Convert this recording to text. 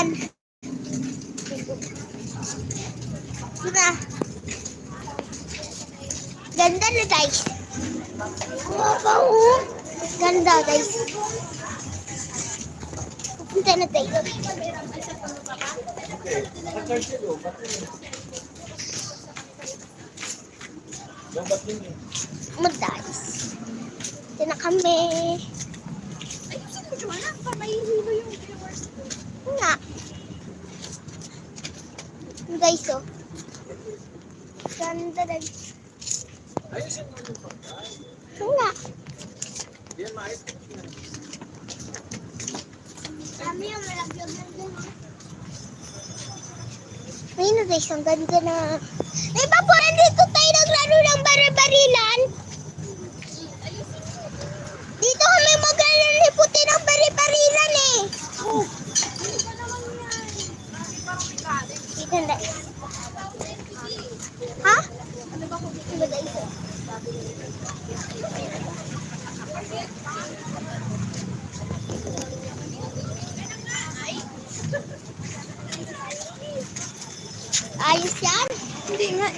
yan. Diba? Ganda na guys. Wow. Ganda guys. Pupunta na tayo. Mag-guys. Ito na kami. Ayusin mo, Joanna. Pa, mahihilo yung viewers ko. Ito nga. Ito guys, oh. Ganda na. Ayusin mo yung pagkain. Ito nga. Yan, maayos. Kami yung na Ayun na guys, ang ganda na. May Dito na. Ha? Ano ba kung ba ito? Ayos yan? Hindi nga.